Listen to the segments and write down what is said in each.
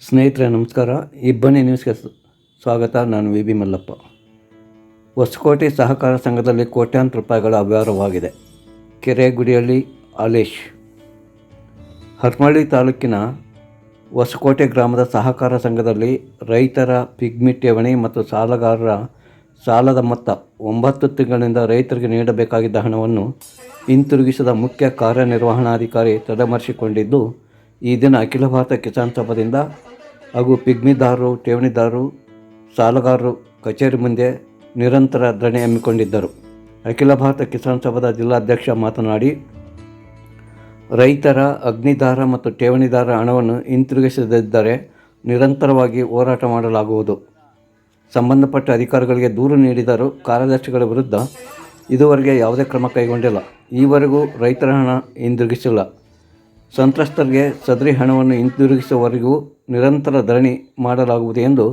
ಸ್ನೇಹಿತರೆ, ನಮಸ್ಕಾರ. ಇಬ್ಬನಿ ನ್ಯೂಸ್ಗೆ ಸ್ವಾಗತ. ನಾನು ವಿ ಬಿ ಮಲ್ಲಪ್ಪ. ಹೊಸಕೋಟೆ ಸಹಕಾರ ಸಂಘದಲ್ಲಿ ಕೋಟ್ಯಾಂತರ ರೂಪಾಯಿಗಳ ಅವ್ಯವಹಾರವಾಗಿದೆ. ಕೆರೆಗುಡಿಯಲ್ಲಿ ಅಲೇಶ್. ಹರ್ಮಳ್ಳಿ ತಾಲೂಕಿನ ಹೊಸಕೋಟೆ ಗ್ರಾಮದ ಸಹಕಾರ ಸಂಘದಲ್ಲಿ ರೈತರ ಪಿಗ್ಮಿ ಠೇವಣಿ ಮತ್ತು ಸಾಲಗಾರರ ಸಾಲದ ಮೊತ್ತ ಒಂಬತ್ತು ತಿಂಗಳಿಂದ ರೈತರಿಗೆ ನೀಡಬೇಕಾಗಿದ್ದ ಹಣವನ್ನು ಹಿಂತಿರುಗಿಸಿದ ಮುಖ್ಯ ಕಾರ್ಯನಿರ್ವಹಣಾಧಿಕಾರಿ ತಲೆಮರೆಸಿಕೊಂಡಿದ್ದು ಈ ದಿನ ಅಖಿಲ ಭಾರತ ಕಿಸಾನ್ ಸಭಾದಿಂದ ಹಾಗೂ ಪಿಗ್ಮಿದಾರರು, ಠೇವಣಿದಾರರು, ಸಾಲಗಾರರು ಕಚೇರಿ ಮುಂದೆ ನಿರಂತರ ಧರಣಿ ಹಮ್ಮಿಕೊಂಡಿದ್ದರು. ಅಖಿಲ ಭಾರತ ಕಿಸಾನ್ ಸಭಾದ ಜಿಲ್ಲಾಧ್ಯಕ್ಷ ಮಾತನಾಡಿ, ರೈತರ ಅಗ್ನಿದಾರ ಮತ್ತು ಠೇವಣಿದಾರ ಹಣವನ್ನು ಹಿಂತಿರುಗಿಸದಿದ್ದರೆ ನಿರಂತರವಾಗಿ ಹೋರಾಟ ಮಾಡಲಾಗುವುದು. ಸಂಬಂಧಪಟ್ಟ ಅಧಿಕಾರಿಗಳಿಗೆ ದೂರು ನೀಡಿದರೂ ಕಾರ್ಯದರ್ಶಿಗಳ ವಿರುದ್ಧ ಇದುವರೆಗೆ ಯಾವುದೇ ಕ್ರಮ ಕೈಗೊಂಡಿಲ್ಲ. ಈವರೆಗೂ ರೈತರ ಹಣ ಹಿಂದಿರುಗಿಸಿಲ್ಲ ಸಂತ್ರಸ್ತರಿಗೆ ಸದರಿ ಹಣವನ್ನು ಹಿಂದಿರುಗಿಸುವವರೆಗೂ ನಿರಂತರ ಧರಣಿ ಮಾಡಲಾಗುವುದು ಎಂದು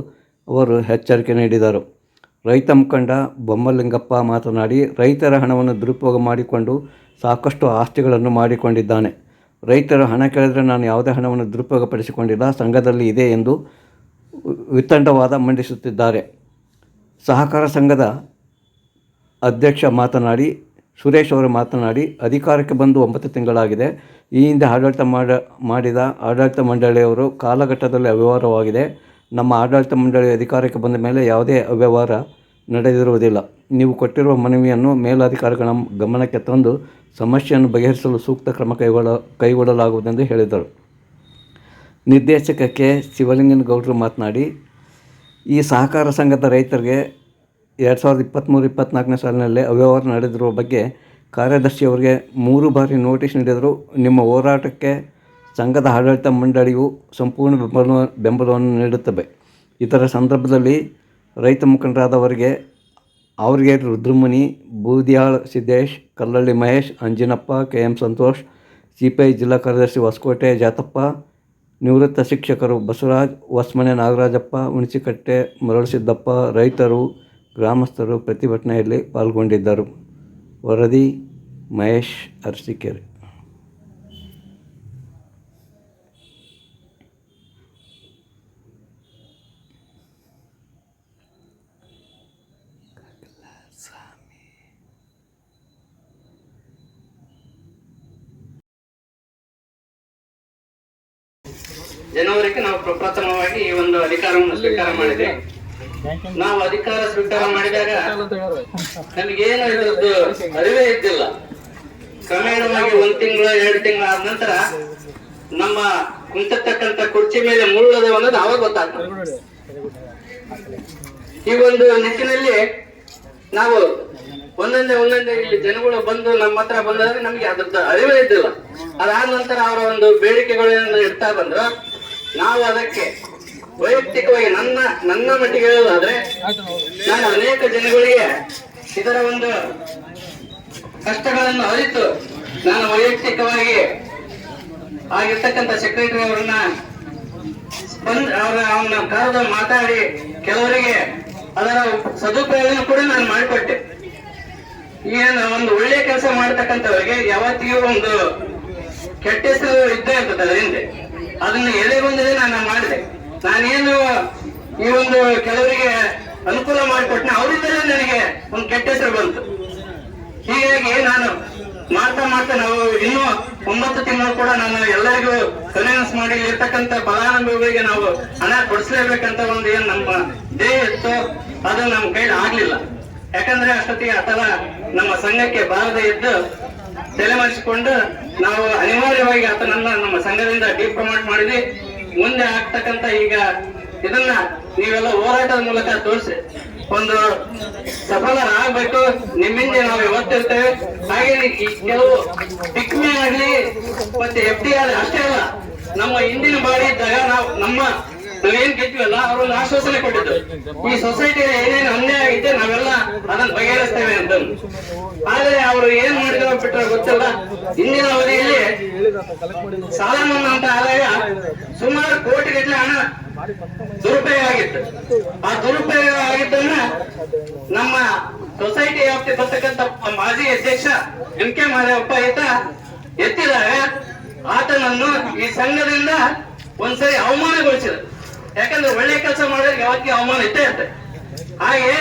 ಅವರು ಎಚ್ಚರಿಕೆ ನೀಡಿದರು. ರೈತ ಮುಖಂಡ ಬೊಮ್ಮಲಿಂಗಪ್ಪ ಮಾತನಾಡಿ, ರೈತರ ಹಣವನ್ನು ದುರುಪಯೋಗ ಮಾಡಿಕೊಂಡು ಸಾಕಷ್ಟು ಆಸ್ತಿಗಳನ್ನು ಮಾಡಿಕೊಂಡಿದ್ದಾನೆ. ರೈತರ ಹಣ ಕೇಳಿದರೆ ನಾನು ಯಾವುದೇ ಹಣವನ್ನು ದುರುಪಯೋಗಪಡಿಸಿಕೊಂಡಿಲ್ಲ, ಸಂಘದಲ್ಲಿ ಇದೆ ಎಂದು ವಿತಂಡವಾದ ಮಂಡಿಸುತ್ತಿದ್ದಾರೆ. ಸಹಕಾರ ಸಂಘದ ಅಧ್ಯಕ್ಷ ಮಾತನಾಡಿ, ಸುರೇಶ್ ಅವರು ಮಾತನಾಡಿ, ಅಧಿಕಾರಕ್ಕೆ ಬಂದು ಒಂಬತ್ತು ತಿಂಗಳಾಗಿದೆ. ಈ ಹಿಂದೆ ಆಡಳಿತ ಮಾಡ, ಮಾಡಿದ ಆಡಳಿತ ಮಂಡಳಿಯವರು ಕಾಲಘಟ್ಟದಲ್ಲಿ ಅವ್ಯವಹಾರವಾಗಿದೆ. ನಮ್ಮ ಆಡಳಿತ ಮಂಡಳಿ ಅಧಿಕಾರಕ್ಕೆ ಬಂದ ಮೇಲೆ ಯಾವುದೇ ಅವ್ಯವಹಾರ ನಡೆದಿರುವುದಿಲ್ಲ. ನೀವು ಕೊಟ್ಟಿರುವ ಮನವಿಯನ್ನು ಮೇಲಾಧಿಕಾರಿಗಳ ಗಮನಕ್ಕೆ ತಂದು ಸಮಸ್ಯೆಯನ್ನು ಬಗೆಹರಿಸಲು ಸೂಕ್ತ ಕ್ರಮ ಕೈಗೊಳ್ಳ, ಕೈಗೊಳ್ಳಲಾಗುವುದೆಂದು ಹೇಳಿದರು. ನಿರ್ದೇಶಕ ಕೆ. ಶಿವಲಿಂಗನಗೌಡರು ಮಾತನಾಡಿ, ಈ ಸಹಕಾರ ಸಂಘದ ರೈತರಿಗೆ ಎರಡು ಸಾವಿರದ ಇಪ್ಪತ್ತ್ಮೂರು ಇಪ್ಪತ್ತ್ನಾಲ್ಕನೇ ಸಾಲಿನಲ್ಲಿ ಅವ್ಯವಹಾರ ನಡೆದಿರುವ ಬಗ್ಗೆ ಕಾರ್ಯದರ್ಶಿಯವರಿಗೆ ಮೂರು ಬಾರಿ ನೋಟಿಸ್ ನೀಡಿದರು. ನಿಮ್ಮ ಹೋರಾಟಕ್ಕೆ ಸಂಘದ ಆಡಳಿತ ಮಂಡಳಿಯು ಸಂಪೂರ್ಣ ಬೆಂಬಲ, ಬೆಂಬಲವನ್ನು ನೀಡುತ್ತವೆ ಇತರ ಸಂದರ್ಭದಲ್ಲಿ ರೈತ ಮುಖಂಡರಾದವರಿಗೆ ಅವರಿಗೆ Rudramuni, Boodiyal Siddesh, Kallalli Mahesh, Anjinappa K M Santosh, CPI ಜಿಲ್ಲಾ ಕಾರ್ಯದರ್ಶಿ ಹೊಸಕೋಟೆ ಜಾತಪ್ಪ, ನಿವೃತ್ತ ಶಿಕ್ಷಕರು ಬಸವರಾಜ್, ಹೊಸ್ಮನೆ ನಾಗರಾಜಪ್ಪ, ಹುಣಸಿಕಟ್ಟೆ ಮರಳಸಿದ್ದಪ್ಪ ರೈತರು, ಗ್ರಾಮಸ್ಥರು ಪ್ರತಿಭಟನೆಯಲ್ಲಿ ಪಾಲ್ಗೊಂಡಿದ್ದರು. ವರದಿ ಮಹೇಶ್ ಅರಸೀಕೆರೆ. ಜನವರಿಗೆ ನಾವು ಪ್ರಪ್ರಥಮವಾಗಿ ಈ ಒಂದು ಅಧಿಕಾರವನ್ನು ಸ್ವೀಕಾರ ಮಾಡಿದೆ ನಾವು ಅಧಿಕಾರ ಸ್ವೀಕಾರ ಮಾಡಿದಾಗ ನಮಗೇನು ಇದ್ರದ್ದು ಅರಿವೇ ಇದ್ದಿಲ್ಲ. ಕ್ರಮೇಣವಾಗಿ ಒಂದ್ ತಿಂಗಳು, ಎರಡು ತಿಂಗಳ ಆದ ನಂತರ ನಮ್ಮ ಕುಂತಕ್ಕಂತ ಕುರ್ಚಿ ಮೇಲೆ ಮುಳ್ಳದೆ ಅನ್ನೋದು ಅವಾಗ ಗೊತ್ತಾಗ್ತದೆ. ಈ ಒಂದು ನಿಟ್ಟಿನಲ್ಲಿ ನಾವು ಒಂದೊಂದೇ ಒಂದೊಂದೇ ಇಲ್ಲಿ ಜನಗಳು ಬಂದು ನಮ್ಮ ಹತ್ರ ಬಂದಾಗ ನಮ್ಗೆ ಅದ್ರದ್ದು ಅರಿವೇ ಇದ್ದಿಲ್ಲ. ಅದಾದ ನಂತರ ಅವರ ಒಂದು ಬೇಡಿಕೆಗಳು ಇಡ್ತಾ ಬಂದ್ರು ನಾವು ಅದಕ್ಕೆ ವೈಯಕ್ತಿಕವಾಗಿ ನನ್ನ ನನ್ನ ಮಟ್ಟಿಗೆ ಹೇಳೋದಾದ್ರೆ ನಾನು ಅನೇಕ ಜನಗಳಿಗೆ ಇದರ ಒಂದು ಕಷ್ಟಗಳನ್ನು ಅರಿತು ನಾನು ವೈಯಕ್ತಿಕವಾಗಿ ಆಗಿರ್ತಕ್ಕಂಥ ಸೆಕ್ರೆಟರಿ ಅವರನ್ನ ಬಂದ್ ಅವರ ಅವನ ಕರೆದು ಮಾತಾಡಿ ಕೆಲವರಿಗೆ ಅದರ ಸದುಪಯೋಗ ಕೂಡ ನಾನು ಮಾಡಿಕೊಟ್ಟೆ. ಏನು ಒಂದು ಒಳ್ಳೆ ಕೆಲಸ ಮಾಡ್ತಕ್ಕಂಥವರಿಗೆ ಯಾವತ್ತಿಗೂ ಒಂದು ಕೆಟ್ಟ ಹೆಸರು ಇದ್ದೇ ಇರ್ತದೆ ಅದರಿಂದ ಅದನ್ನ ಎಲೆ ಬಂದಿದೆ ನಾನು ಮಾಡಿದೆ. ನಾನೇನು ಈ ಒಂದು ಕೆಲವರಿಗೆ ಅನುಕೂಲ ಮಾಡಿಕೊಟ್ಟೆ. ಅವರಿಂದಲೇ ನನಗೆ ಒಂದು ಕೆಟ್ಟ ಹೆಸರು ಬಂತು. ಹೀಗಾಗಿ ನಾನು ಮಾಡ್ತಾ ಮಾಡ್ತಾ ನಾವು ಇನ್ನೂ ಒಂಬತ್ತು ತಿಂಗಳು ಕೂಡ ನಾನು ಎಲ್ಲರಿಗೂ ಕನ್ವಿನ್ಸ್ ಮಾಡಿ ಇರ್ತಕ್ಕಂತ ಫಲಾನುಭವಿಗಳಿಗೆ ನಾವು ಹಣ ಕೊಡಿಸ್ಲೇಬೇಕಂತ ಒಂದು ಏನ್ ನಮ್ಮ ಧ್ಯೇಯ ಇತ್ತು ಅದು ನಮ್ಮ ಕೈಲಿ ಆಗ್ಲಿಲ್ಲ. ಯಾಕಂದ್ರೆ ಅಷ್ಟೊತ್ತಿಗೆ ಅಥವಾ ನಮ್ಮ ಸಂಘಕ್ಕೆ ಬಾರದೆ ಇದ್ದು ತಲೆಮರೆಸಿಕೊಂಡು ನಾವು ಅನಿವಾರ್ಯವಾಗಿ ಆತನನ್ನ ನಮ್ಮ ಸಂಘದಿಂದ ಡಿಪ್ರಮೋಟ್ ಮಾಡಿದ್ವಿ. ಮುಂದೆ ಆಗ್ತಕ್ಕಂತ ಈಗ ಇದನ್ನ ನೀವೆಲ್ಲ ಹೋರಾಟದ ಮೂಲಕ ತೋರಿಸಿ. ಒಂದು ಸಫಲರಾಗಬೇಕು ನಿಮ್ಮಿಂದ ನಾವು ಇವತ್ತಿರ್ತೇವೆ ಹಾಗೆ ಕೆಲವು ಪಿಕ್ಮಿ ಆಗ್ಲಿ ಮತ್ತೆ ಎಫ್ ಡಿ ಆಗ್ಲಿ ಅಷ್ಟೇ ಅಲ್ಲ, ನಮ್ಮ ಹಿಂದಿನ ಬಾರಿ ಇದ್ದಾಗ ನಾವು ನಮ್ಮ ನಾವೇನ್ ಗೆದ್ವಲ್ಲ ಅವ್ರೊಂದು ಆಶ್ವಾಸನೆ ಕೊಟ್ಟಿದ್ದು ಈ ಸೊಸೈಟಿಯ ಏನೇನು ಅನ್ಯಾಯ ಆಗಿದೆ ನಾವೆಲ್ಲ ಅದನ್ನ ಬಗೆಹರಿಸ್ತೇವೆ ಅಂತ ಆದ್ರೆ ಅವರು ಏನ್ ಮಾಡಿದ್ರು ಬಿಟ್ರೆ ಗೊತ್ತಿಲ್ಲ, ಹಿಂದಿನ ಅವಧಿಯಲ್ಲಿ ಸಾಲ ಮನ್ನಾ ಅಂತ ಆದಾಯ ಸುಮಾರು ಕೋಟಿಗಟ್ಟಲೆ ಹಣ ದುರುಪಯೋಗ ಆಗಿತ್ತು ಆ ದುರುಪಯೋಗ ಆಗಿದ್ದನ್ನ ನಮ್ಮ ಸೊಸೈಟಿ ವ್ಯಾಪ್ತಿ ಬರ್ತಕ್ಕಂಥ ಮಾಜಿ ಅಧ್ಯಕ್ಷ ಎಂ ಕೆ ಮಾದೇವಪ್ಪ ಈತ ಎತ್ತಿದಾಗ ಆತನನ್ನು ಈ ಸಂಘದಿಂದ ಒಂದ್ಸರಿ ಅವಮಾನಗೊಳಿಸಿದ ಯಾಕಂದ್ರೆ ಒಳ್ಳೆ ಕೆಲಸ ಮಾಡಿದ್ರೆ ಯಾವತ್ತಿ ಅವಮಾನ ಇದ್ದೇ ಇರ್ತದೆ ಹಾಗೆ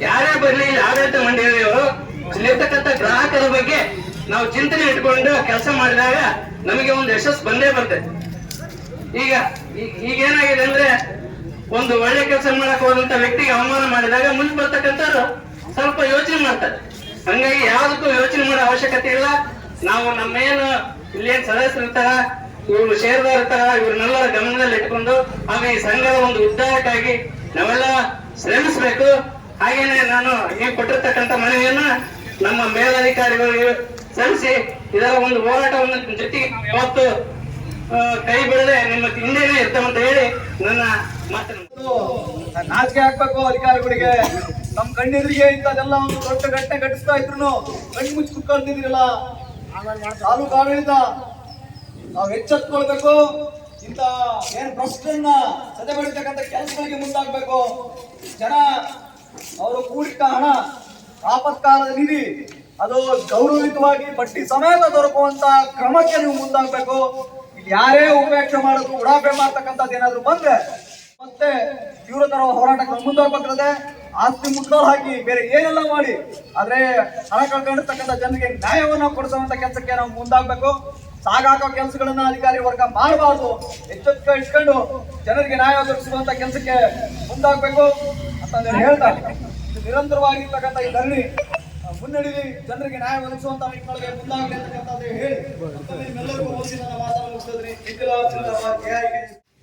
ಯಾರೇ ಬರಲಿ ಇಲ್ಲಿ ಆಡಳಿತ ಮಂಡಳಿಯವರು ಇಲ್ಲಿರ್ತಕ್ಕಂಥ ಗ್ರಾಹಕರ ಬಗ್ಗೆ ನಾವು ಚಿಂತನೆ ಇಟ್ಕೊಂಡು ಕೆಲಸ ಮಾಡಿದಾಗ ನಮಗೆ ಒಂದು ಯಶಸ್ಸು ಬಂದೇ ಬರ್ತದೆ. ಈಗ ಈಗ ಏನಾಗಿದೆ ಅಂದ್ರೆ, ಒಂದು ಒಳ್ಳೆ ಕೆಲಸ ಮಾಡಕ್ ಹೋದಂತ ವ್ಯಕ್ತಿಗೆ ಅವಮಾನ ಮಾಡಿದಾಗ ಮುಂದೆ ಬರ್ತಕ್ಕಂಥವ್ರು ಸ್ವಲ್ಪ ಯೋಚನೆ ಮಾಡ್ತಾರೆ. ಹಂಗಾಗಿ ಯಾವ್ದಕ್ಕೂ ಯೋಚನೆ ಮಾಡೋ ಅವಶ್ಯಕತೆ ಇಲ್ಲ. ನಾವು ನಮ್ಮೇನು ಇಲ್ಲೇನು ಸದಸ್ಯರು ಇರ್ತಾರ, ಇವ್ರು ಷೇರ್ದಾರ್ ಇರ್ತಾರ ಇವ್ರನ್ನೆಲ್ಲರ ಗಮನದಲ್ಲಿ ಇಟ್ಕೊಂಡು ಹಾಗೆ ಈ ಸಂಘದ ಒಂದು ಉದ್ದಾಯಕ್ಕಾಗಿ ನಾವೆಲ್ಲ ಶ್ರಮಿಸ್ಬೇಕು. ಹಾಗೇನೆ ನಾನು ನೀವು ಕೊಟ್ಟಿರ್ತಕ್ಕಂಥ ಮನವಿಯನ್ನ ನಮ್ಮ ಮೇಲಧಿಕಾರಿಗಳಿಗೆ ಸಲ್ಲಿಸಿ, ಇದರ ಒಂದು ಹೋರಾಟವನ್ನು ಜೊತೆಗೆ ಇವತ್ತು ಕೈ ಬಿಡದೆ ನಿಮ್ಮ ಹಿಂದೆನೆ ಅಂತ ಹೇಳಿ ನನ್ನ ಮಾತನ್ನು ನಾಚಿಕೆ ಹಾಕ್ಬೇಕು ಅಧಿಕಾರಿಗಳಿಗೆ. ನಮ್ ಕಣ್ಣೆದ್ರಿಗೆ ಇಂಥದೆಲ್ಲ ಒಂದು ದೊಡ್ಡ ಘಟನೆ ಘಟಿಸ್ತಾ ಇದ್ರು ಕಣ್ಣು ಮುಚ್ಚಿ ಕುತ್ಕೊಂಡಿದ್ರಲ್ಲ ತಾಲೂಕು ಆಡಳಿತ ನಾವು ಎಚ್ಚೆತ್ಕೊಳ್ಬೇಕು. ಇಂತ ಏನು ಪ್ರಶ್ನೆಯನ್ನ ಸದೆ ಬಡಿತಕ್ಕಂಥ ಕೆಲಸಗಳಿಗೆ ಮುಂದಾಗ್ಬೇಕು. ಜನ ಅವರು ಕೂಡಿಟ್ಟ ಹಣ ಆಪತ್ಕಾಲದ ನಿಧಿ, ಅದು ಗೌರವಯುತವಾಗಿ ಬಡ್ಡಿ ಸಮೇತ ದೊರಕುವಂತ ಕ್ರಮಕ್ಕೆ ನೀವು ಮುಂದಾಗ್ಬೇಕು. ಯಾರೇ ಉಪೇಕ್ಷೆ ಮಾಡೋದು ಉಡಾಪೆ ಮಾಡ್ತಕ್ಕಂಥದ್ದು ಏನಾದ್ರು ಬಂದ್ರೆ ಮತ್ತೆ ತೀವ್ರ ತರ ಹೋರಾಟಕ್ಕೆ ಮುಂದೋಗ್ಬೇಕಲ್ಲದೆ ಆಸ್ತಿ ಮುಟ್ಟೋರು ಹಾಕಿ ಬೇರೆ ಏನೆಲ್ಲ ಮಾಡಿ, ಆದ್ರೆ ಹಣ ಕಳ್ಕೊಂಡಿರ್ತಕ್ಕಂಥ ಜನರಿಗೆ ನ್ಯಾಯವನ್ನ ಕೊಡಿಸುವಂತ ಕೆಲಸಕ್ಕೆ ನಾವು ಮುಂದಾಗ್ಬೇಕು. ಸಾಗಾಕೋ ಕೆಲಸಗಳನ್ನ ಅಧಿಕಾರಿ ವರ್ಗ ಮಾಡಬಾರ್ದು. ಎಚ್ಚೆತ್ತ ಇಟ್ಕೊಂಡು ಜನರಿಗೆ ನ್ಯಾಯ ಒದಗಿಸುವಂತ ಕೆಲಸಕ್ಕೆ ಮುಂದಾಗಬೇಕು ಅಂತ ಹೇಳ್ತಾರೆ ನಿರಂತರವಾಗಿರ್ತಕ್ಕಂಥ ಈ ಧರಣಿ ಆ, ಮುನ್ನಡೆಯಲಿ ಜನರಿಗೆ ನ್ಯಾಯ ಒದಗಿಸುವಂತ ನಿಟ್ಟಿನೊಳಗೆ ಮುಂದಾಗಲಿ.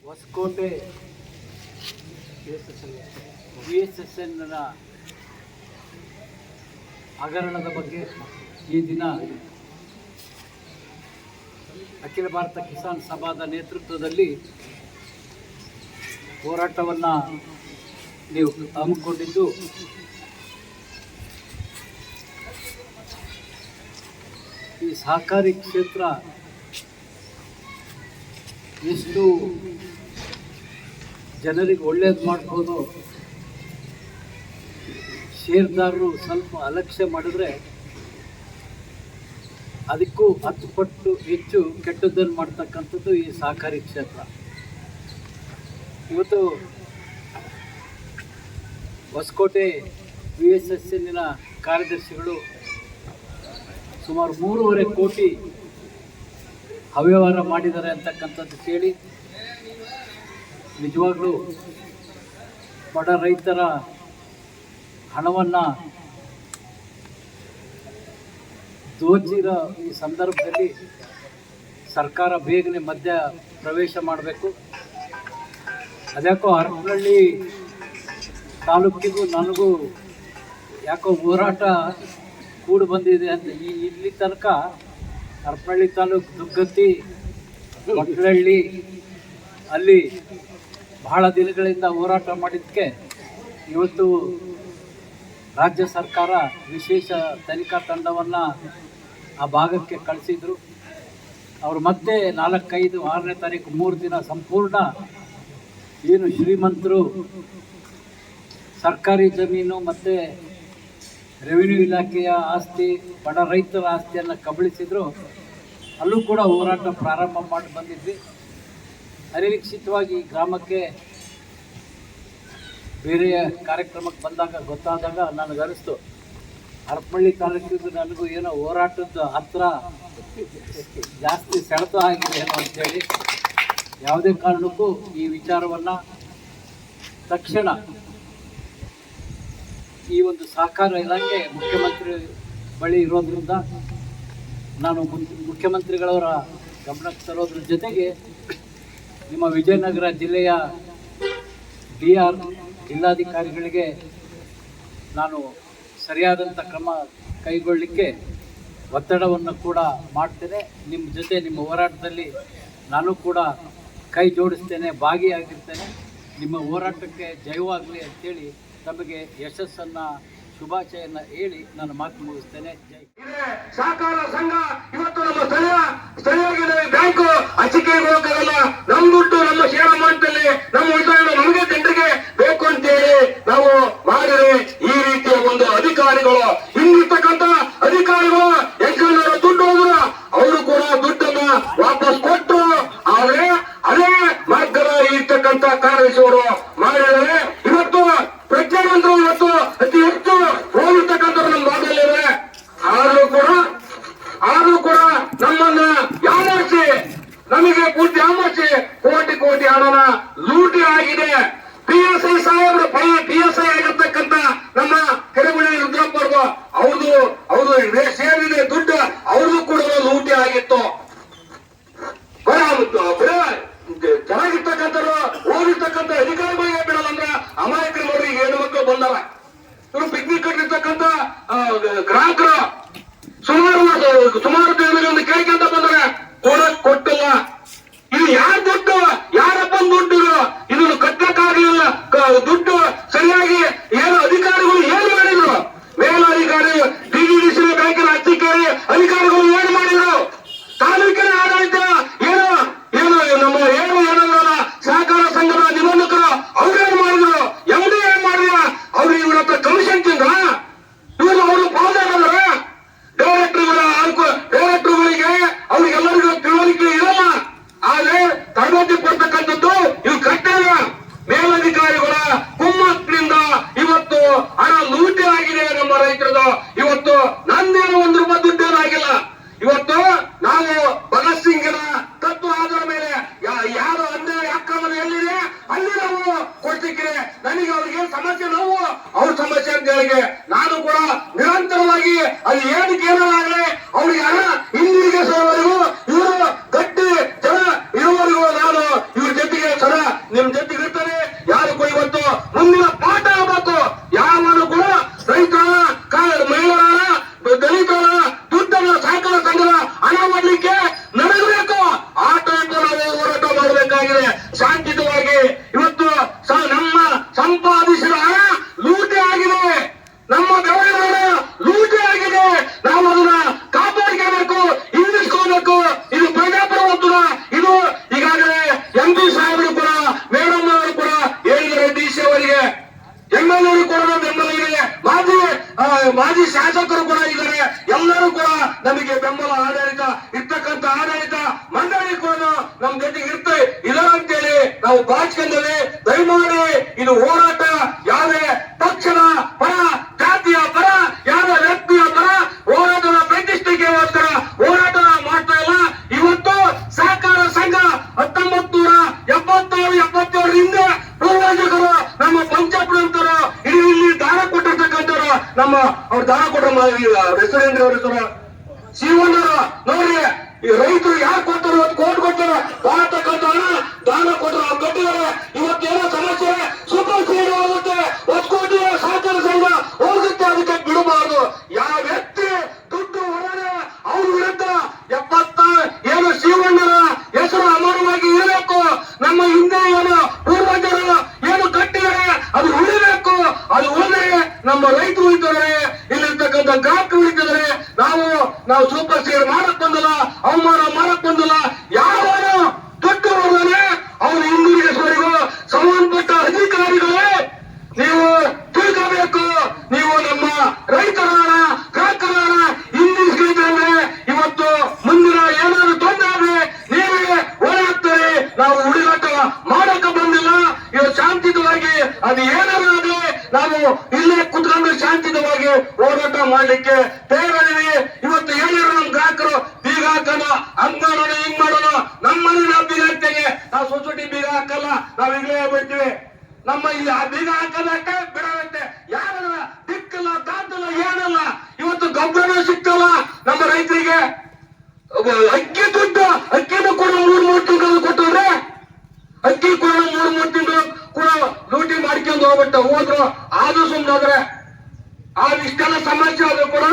ಹೊಸಕೋಟೆ ವಿ ಎಸ್ ಎಸ್ ಹಗರಣದ ಬಗ್ಗೆ ಈ ದಿನ ಅಖಿಲ ಭಾರತ ಕಿಸಾನ್ ಸಭಾದ ನೇತೃತ್ವದಲ್ಲಿ ಹೋರಾಟವನ್ನು ನೀವು ಹಮ್ಮಿಕೊಂಡಿದ್ದು ಸಹಕಾರಿ ಕ್ಷೇತ್ರ ಎಷ್ಟು ಜನರಿಗೆ ಒಳ್ಳೇದು ಮಾಡ್ಬೋದು? ಷೇರ್ದಾರರು ಸ್ವಲ್ಪ ಅಲಕ್ಷ್ಯ ಮಾಡಿದ್ರೆ ಅದಕ್ಕೂ ಹತ್ತು ಪಟ್ಟು ಹೆಚ್ಚು ಕೆಟ್ಟದ್ದನ್ನು ಮಾಡ್ತಕ್ಕಂಥದ್ದು ಈ ಸಹಕಾರಿ ಕ್ಷೇತ್ರ. ಇವತ್ತು ಹೊಸಕೋಟೆ ವಿ ಎಸ್ ಎಸ್ ಎನ್ನಿನ ಕಾರ್ಯದರ್ಶಿಗಳು ಸುಮಾರು ಮೂರುವರೆ ಕೋಟಿ ಅವ್ಯವಹಾರ ಮಾಡಿದ್ದಾರೆ ಅಂತಕ್ಕಂಥದ್ದು ಕೇಳಿ, ನಿಜವಾಗ್ಲೂ ಬಡ ರೈತರ ಹಣವನ್ನು ದೋಚಿರೋ ಈ ಸಂದರ್ಭದಲ್ಲಿ ಸರ್ಕಾರ ಬೇಗನೆ ಮಧ್ಯ ಪ್ರವೇಶ ಮಾಡಬೇಕು. ಅದ್ಯಾಕೋ ಹರಪನಹಳ್ಳಿ ತಾಲೂಕಿಗೂ ನನಗೂ ಯಾಕೋ ಹೋರಾಟ ಕೂಡು ಬಂದಿದೆ ಅಂತ ಈ ಇಲ್ಲಿ ತನಕ ಹರಪನಹಳ್ಳಿ ತಾಲೂಕು ದುಗ್ಗತ್ತಿ ಮಕ್ಕಳಹಳ್ಳಿ ಅಲ್ಲಿ ಬಹಳ ದಿನಗಳಿಂದ ಹೋರಾಟ ಮಾಡಿದ್ದಕ್ಕೆ ಇವತ್ತು ರಾಜ್ಯ ಸರ್ಕಾರ ವಿಶೇಷ ತನಿಖಾ ತಂಡವನ್ನು ಆ ಭಾಗಕ್ಕೆ ಕಳಿಸಿದ್ರು. ಅವರು ಮತ್ತೆ ನಾಲ್ಕೈದು ಆರನೇ ತಾರೀಕು ಮೂರು ದಿನ ಸಂಪೂರ್ಣ ಏನು ಶ್ರೀಮಂತರು ಸರ್ಕಾರಿ ಜಮೀನು ಮತ್ತು ರೆವಿನ್ಯೂ ಇಲಾಖೆಯ ಆಸ್ತಿ, ಬಡ ರೈತರ ಆಸ್ತಿಯನ್ನು ಕಬಳಿಸಿದ್ರು. ಅಲ್ಲೂ ಕೂಡ ಹೋರಾಟ ಪ್ರಾರಂಭ ಮಾಡಿ ಬಂದಿದ್ವಿ. ಅನಿರೀಕ್ಷಿತವಾಗಿ ಗ್ರಾಮಕ್ಕೆ ಬೇರೆ ಕಾರ್ಯಕ್ರಮಕ್ಕೆ ಬಂದಾಗ ಗೊತ್ತಾದಾಗ ನನಗನಿಸ್ತು ಹರಪಳ್ಳಿ ತಾಲೂಕಿಗೂ ನನಗೂ ಏನೋ ಹೋರಾಟದ ಹತ್ರ ಜಾಸ್ತಿ ಸೆಳೆತ ಆಗಿದೆ ಏನೋ ಅಂತೇಳಿ. ಯಾವುದೇ ಕಾರಣಕ್ಕೂ ಈ ವಿಚಾರವನ್ನು ತಕ್ಷಣ ಈ ಒಂದು ಸಹಕಾರ ಇಲಾಖೆ ಮುಖ್ಯಮಂತ್ರಿ ಬಳಿ ಇರೋದ್ರಿಂದ ನಾನು ಮುಖ್ಯಮಂತ್ರಿಗಳವರ ಗಮನಕ್ಕೆ ತರೋದ್ರ ಜೊತೆಗೆ ನಿಮ್ಮ ವಿಜಯನಗರ ಜಿಲ್ಲೆಯ ಡಿ ಆರ್ ಜಿಲ್ಲಾಧಿಕಾರಿಗಳಿಗೆ ನಾನು ಸರಿಯಾದಂಥ ಕ್ರಮ ಕೈಗೊಳ್ಳಲಿಕ್ಕೆ ಒತ್ತಡವನ್ನು ಕೂಡ ಮಾಡ್ತೇನೆ. ನಿಮ್ಮ ಜೊತೆ ನಿಮ್ಮ ಹೋರಾಟದಲ್ಲಿ ನಾನು ಕೂಡ ಕೈ ಜೋಡಿಸ್ತೇನೆ, ಭಾಗಿಯಾಗಿರ್ತೇನೆ. ನಿಮ್ಮ ಹೋರಾಟಕ್ಕೆ ಜಯವಾಗಲಿ ಅಂತೇಳಿ ತಮಗೆ ಯಶಸ್ಸನ್ನ, ಶುಭಾಶಯನ್ನ ಹೇಳಿ ನಾನು ಮಾತು ಮುಗಿಸ್ತೇನೆ. ಸಹಕಾರ ಸಂಘ, ಇವತ್ತು ನಮ್ಮ ಸ್ಥಳೀಯ ಸ್ಥಳೀಯ ಬ್ಯಾಂಕು ಹಂಚಿಕೆ ಹೋಗಲ್ಲ ನಮ್ ದುಡ್ಡು ನಮ್ಮ ಷೇರ್ ಅಮೌಂಟ್ ಅಲ್ಲಿ ನಮ್ಮ ಉಳಿತಾಯ ನಮಗೆ ಜನರಿಗೆ ಬೇಕು ಅಂತೇಳಿ ನಾವು ಮಾಡಿದ್ರೆ ಈ ರೀತಿಯ ಒಂದು ಅಧಿಕಾರಿಗಳು ಹಿಂದಿರ್ತಕ್ಕಂತ ಅಧಿಕಾರಿಗಳು ಯಂಕಣ್ಣವರ ದುಡ್ಡು ಹೋದ್ರ ಅವರು ಕೂಡ ದುಡ್ಡನ್ನ ವಾಪಸ್ ಕೊಟ್ಟು ಆದ್ರೆ ಅದೇ ಮಾರ್ಗದ ಇರ್ತಕ್ಕಂಥ ಅಂತ ಕಾರ್ಯದರ್ಶಿಯವರು ಮಾಡಿದ್ದಾರೆ ಇವತ್ತು ಪ್ರಜ್ಞಾವಂತರು ಇವತ್ತು ಅತಿ ಹೆಚ್ಚು ಹೋಗಿರ್ತಕ್ಕಂಥವ್ರು ನಮ್ಮ ಭಾಗದಲ್ಲಿದ್ದಾರೆ ಆದ್ರೂ ಕೂಡ ಆದ್ರೂ ಕೂಡ ನಮ್ಮನ್ನ ಯಾಮರ್ಸಿ ನಮಗೆ ಪೂರ್ತಿ ಯಾಮರ್ಸಿ ಕೋಟಿ ಕೋಟಿ ಹಣನ ಲೂಟಿ ಆಗಿದೆ ಪಿ ಎಸ್ ಐ ಸಾಹೇಬ್ರು ಪಿ ಎಸ್ ಐ ಆಗಿರ್ತಕ್ಕಂಥ ನಮ್ಮ ಕೆರೆಮಣಿ ರುದ್ರಪ್ಪ ಅವ್ರದ್ದು ಅವ್ರದ್ದು ಅವ್ರದ್ದು ಸೇರಿದೆ ದುಡ್ಡು ಅವ್ರದ್ದು ಕೂಡ ಲೂಟಿ ಆಗಿತ್ತು ಬರ ಬರ ಚೆನ್ನಾಗಿರ್ತಕ್ಕಂಥವ್ರು ಓದಿರ್ತಕ್ಕಂಥ ಅಧಿಕಾರಿಗಳಿಗೆ ಬಿಡಲ್ಲ ಅಂದ್ರ ಅಮಾಯಕರು ಈಗ ಬಂದವ. ಇವರು ಪಿಕ್ನಿಕ್ ಕಟ್ಟಿರ್ತಕ್ಕಂಥ ಗ್ರಾಹಕರು ಸುಮಾರು ಸುಮಾರು ಒಂದು ಕೇಳಿಕೆ ಅಂತ ಬಂದ್ರೆ ಕೊಡಕ್ ಕೊಟ್ಟಿಲ್ಲ. ಇದು ಯಾರ ದುಡ್ಡು ಯಾರಪ್ಪ ದುಡ್ಡು ಇದು? ಇದನ್ನು ಕಟ್ಟಕ್ಕಾಗಲಿಲ್ಲ ಕ- ದುಡ್ಡು ಸರಿಯಾಗಿ ಏನು ಅಧಿಕಾರಿಗಳು ಏನ್ ಮಾಡಿದ್ರು ಮೇಲಧಿಕಾರಿ ಡಿಜಿಡಿಸಿ ಬ್ಯಾಂಕಿನ ಅಧಿಕಾರಿ ಅಧಿಕಾರಿಗಳು ಏನ್ ಮಾಡಿದ್ರು ತಾಲೂಕಿನ ಆಡಳಿತ ಏನು ಏನು ನಮ್ಮ ಏನು ಏನಲ್ಲ ಸಹಕಾರ ಸಂಘದ ನಿಬಂಧಕರು ಅವ್ರೇನ್ ಮಾಡಿದ್ರು ಎಮ್ಡಿ ಏನ್ ಮಾಡಿದ್ರ ಅವ್ರು ಇವ್ರ ಹತ್ರ ಕಮಿಷನ್ ತಿಂದ್ರ ಇವರು ಅವರು ಪಾಲ್ದಾರ ಡೈರೆಕ್ಟರ್ಗಳ ಡೈರೆಕ್ಟರ್ಗಳಿಗೆ ಅವ್ರಿಗೆಲ್ಲರಿಗೂ ತಿಳುವಳಿಕೆ ಇರಲ್ಲ ಆದ್ರೆ ತರಬೇತಿ ಕೊಡ್ತಕ್ಕಂಥದ್ದು ಇವು ಕರ್ತವ್ಯ ಮೇಲಧಿಕಾರಿಗಳ ಕುಮ್ಮಕ್ಕಿನಿಂದ ಇವತ್ತು ಹಣ ಲೂಟಿ ಆಗಿದೆ ನಮ್ಮ ರೈತರದು ಇವತ್ತು ನಂದೇನು ಒಂದು ರೂಪಾಯಿ ದುಡ್ಡೇನಾಗಿಲ್ಲ ಇವತ್ತು ನಾವು ಭಗತ್ ಸಿಂಗ್ನ ತತ್ವ ಆಧಾರ ಮೇಲೆ ಯಾ- ಯಾರು ಅನ್ಯಾಯ ಅಕ್ರಮ ಎಲ್ಲಿದೆ ಅಲ್ಲಿ ನಾವು ಕೊಡ್ತಿಕ್ಕೆ ನನಗೆ ಅವ್ರಿಗೆ ಸಮಸ್ಯೆ, ನೋವು ಅವ್ರ ಸಮಸ್ಯೆ ಅಂತ ಹೇಳಿಗೆ ನಾನು ಕೂಡ ನಿರಂತರವಾಗಿ ಅಲ್ಲಿ ಏನಕ್ಕೆ ಏನಾಗಲಿ ಅವ್ರಿಗೆ ಹಣ ಹಿಂದಿರುಗಿ ಸೋವರೆಗೂ ಇವರು ಗಟ್ಟಿ ಜನ ಇರುವವರೆಗೂ ನಾನು ಇವ್ರ ಜೊತೆಗೆ ಸರ ನಿಮ್ ಜೊತೆಗೆ ಇರ್ತಾರೆ ಯಾರಿಗೂ ಇವತ್ತು ಮುಂದಿನ ಪಾಠ ಆಗ್ಬೇಕು ಯಾವನು ಕೂಡ ರೈತರ ಕಾ- ಮಹಿಳೆಯರ ದಲಿತರ ದುಡ್ಡನ್ನ ಸಹಕಾರ ಸಂಘದ ಹಣ ಮಾಡಲಿಕ್ಕೆ ನಡೆಸಬೇಕು ಆ ಟೈಪ್ ನಾವು ಹೋರಾಟ ಮಾಡಬೇಕಾಗಿದೆ ಶಾಂತಿಯುತವಾಗಿ ಇವತ್ತು ಸ- ನಮ್ಮ ಸಂಪಾದಿಸಿದ ಹಣ ಲೂಟಿ ಆಗಿದೆ ನಮ್ಮ ಬೆಳೆಗಳ ಲೂಟಿ ಆಗಿದೆ ನಾವು ಅದನ್ನ ಕಾಪಾಡಿಕೋಬೇಕು ಹಿಂದಿಸ್ಕೋಬೇಕು ಇದು ಪ್ರಜಾಪ್ರಭುತ್ವ ಇದು ಈಗಾಗಲೇ ಎಂ ಪಿ ಸಾಹೇಬರು ಕೂಡ ಮೇಡಮ್ ಅವರು ಕೂಡ ಹೇಳಿದ್ದಾರೆ ಡಿ ಸಿ ಅವರಿಗೆ ಎಂ ಎಲ್ ಎರು ಕೂಡ ಬೆಂಬಲ ಇದೆ ಮಾಜಿ ಆ, ಮಾಜಿ ಶಾಸಕರು ಕೂಡ ಇದ್ದಾರೆ ಎಲ್ಲರೂ ಕೂಡ ನಮಗೆ ಬೆಂಬಲ ಆಡಳಿತ ಇರ್ತಕ್ಕಂಥ ಆಡಳಿತ ಮಂಡಳಿ ಕೂಡ ನಮ್ ಜೊತೆಗೆ ಇರುತ್ತೆ ಇಲ್ಲ ಅಂತೇಳಿ ನಾವು ಭಾಷೆಯಲ್ಲಿ ದಯಮಾಡಿ ಇದು ಹೋರಾಟ. ಯಾವುದೇ ಪಕ್ಷದ ಪರ ಜಾತಿಯ ಪರ ಯಾವ ವ್ಯಕ್ತಿಯ ಪರ ಹೋರಾಟದ ಪ್ರತಿಷ್ಠೆಗೆ ಪ್ರತಿಷ್ಠೆಗೋಸ್ಕರ ಹೋರಾಟ ಮಾಡ್ತಾ ಇಲ್ಲ. ಇವತ್ತು ಸಹಕಾರ ಸಂಘ ಹತ್ತೊಂಬತ್ತು ನೂರ ಎಪ್ಪತ್ತಾರು ಎಪ್ಪತ್ತೇಳರಿಂದ ಪೂರ್ವಜಕರು ನಮ್ಮ ಪಂಚಪ್ರಂತರು, ಇಲ್ಲಿ ದಾನ ಕೊಟ್ಟಿರ್ತಕ್ಕಂಥವ್ರು ನಮ್ಮ ಅವ್ರ ದಾನ ಕೊಟ್ಟ ರೆಸ್ಟೋರೆಂಟ್ ಅವ್ರ ಶಿವಣ್ಣರು ನೋಡ್ರಿ. ಈ ರೈತರು ಯಾರು ಕೊಡ್ತಾರೆ? ಇವತ್ತು ಕೋಟ್ ಕೊಡ್ತಾರೆ. ಭಾರತ ಹಣ, ದಾನ ಕೊಟ್ಟರು ಅವ್ರು ಕಟ್ಟಿದ್ದಾರೆ. ಇವತ್ತೇನೋ ಸಮಸ್ಯೆ ಸೂಪರ್ ಸೀಡ್ ಹೋಗುತ್ತೆ. ಒತ್ಕೋಟಿ ಸಹಕಾರ ಸಂಘ ಹೋಗುತ್ತೆ ಅದಕ್ಕೆ ಬಿಡಬಾರದು. ಯಾವ ವ್ಯಕ್ತಿ ದುಡ್ಡು ಹೊರಡೆ ಅವ್ರ ವಿರುದ್ಧ ಎಪ್ಪತ್ತ ಏನು ಶಿವಣ್ಣರ ಹೆಸರು ಅಮರವಾಗಿ ಇರಬೇಕು. ನಮ್ಮ ಹಿಂದೆ ಏನು ಪೂರ್ವಜರು ಏನು ಕಟ್ಟಿದ್ದಾರೆ, ಅದು ಉಳಿಬೇಕು. ಅದು ಉಳಿದ್ರೆ ನಮ್ಮ ರೈತರು ಇದ್ದಾರೆ. ಇಲ್ಲಿರ್ತಕ್ಕಂಥ ಗ್ರಾಹಕರು ಉಳಿತಿದ್ದಾರೆ ನಾವು ಸೂಪರ್ ಸ್ಟೇರ್ ಮಾಡಕ್ ಬಂದಲ್ಲ ಅವಮಾನ ಮಾಡಕ್ ಬಂದಲ್ಲ ಯಾರು ದುಡ್ಡು ಅವನ ಅವನು ಹಿಂದಿರುಗಿಸುವವರೆಗೂ ಸಂಬಂಧಪಟ್ಟ ಅಧಿಕಾರಿಗಳೇ, ನೀವು ತಿಳ್ಕೋಬೇಕು. ನೀವು ನಮ್ಮ ರೈತರ ಹಣ ಗ್ರಾಹಕರ ಹಣ ಇವತ್ತು ಮುಂದಿನ ಏನಾದ್ರು ತೊಂದರೆ ಆದ್ರೆ ನೀವೇ ಹೋರಾಡ್ತಾರೆ ನಾವು ಹುಡುಗಾಟ ಮಾಡಕ ಬಂದಿಲ್ಲ. ಇದು ಶಾಂತಿಯುತವಾಗಿ ಅದು ಏನಾದ್ರು ನಾವು ಇಲ್ಲೇ ಕುತ್ಕೊಂಡು ಶಾಂತಿಯುತವಾಗಿ ಹೋರಾಟ ಮಾಡಲಿಕ್ಕೆ ತಯಾರಿದ್ದೀವಿ ಇವತ್ತು ಹೇಳಿದ್ರು ನಮ್ಮ ಗ್ರಾಹಕರು, ಬೀಗ ಹಾಕೋಣ ಹಂಗ್ ಮಾಡೋಣ, ಹಿಂಗ್ ಮಾಡೋಣ. ನಮ್ಮಲ್ಲಿ ಮನೆ ನಾವು ಬೀಗ ಹಾಕ್ತೇವೆ ನಾವು ಸೊಸೈಟಿ ಬೀಗ ಹಾಕಲ್ಲ, ನಾವು ಈಗಲೇ ಬಿಡ್ತೀವಿ ನಮ್ಮ ಇಲ್ಲಿ ಆ ಬೀಗ ಹಾಕೋದಕ್ಕೆ ಬಿಡಾಗತ್ತೆ. ಯಾರಲ್ಲ? ದಿಕ್ಕಲ್ಲ, ದಾತಲ್ಲ, ಏನಲ್ಲ? ಇವತ್ತು ಗೊಬ್ಬರನೂ ಸಿಕ್ಕಲ್ಲ ನಮ್ಮ ರೈತರಿಗೆ. ಅಕ್ಕಿ ದುಡ್ಡು, ಅಕ್ಕಿನೂ ಕೂಡ ಮೂರ್, ಮೂರು ತಿಂಗಳು ಕೊಟ್ಟವ್ರೆ. ಅಕ್ಕಿ ಕೂಡ ಮೂರ್, ಮೂರು ತಿಂಗಳು ಕೂಡ ಲೂಟಿ ಮಾಡ್ಕೊಂಡು ಹೋಗ್ಬಿಟ್ಟ ಹೋದ್ರು. ಅದು ಸುಮ್ಮನಾದ್ರೆ ಆ ಇಷ್ಟೆಲ್ಲ ಸಮಸ್ಯೆ ಆದ್ರೂ ಕೂಡ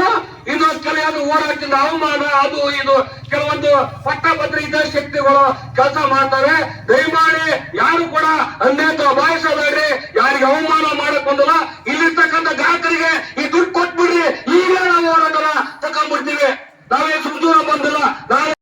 ಇನ್ನೊಂದು ಕೆಲವೊಂದು ಹೋರಾಟದಿಂದ ಅವಮಾನ, ಅದು ಇದು. ಕೆಲವೊಂದು ಪಟ್ಟಪತ್ರ ಇದ್ದ ಶಕ್ತಿಗಳು ಕೆಲಸ ಮಾಡ್ತಾರೆ. ದಯಮಾಡಿ ಯಾರು ಕೂಡ ಅನ್ಯಾಯ ಭಾವಿಸಬೇಡ್ರಿ ಯಾರಿಗೆ ಅವಮಾನ ಮಾಡಕ್ ಬಂದಲ್ಲ. ಇಲ್ಲಿರ್ತಕ್ಕಂಥ ಗ್ರಾಹಕರಿಗೆ ಈ ದುಡ್ಡು ಕೊಟ್ಬಿಡ್ರಿ. ಈಗ ನಾವು ಹೋರಾಟನ ತಕೊಂಡ್ಬಿಡ್ತೀವಿ ನಾವೇ ದೂರ ಬಂದಿಲ್ಲ. ನಾವೇ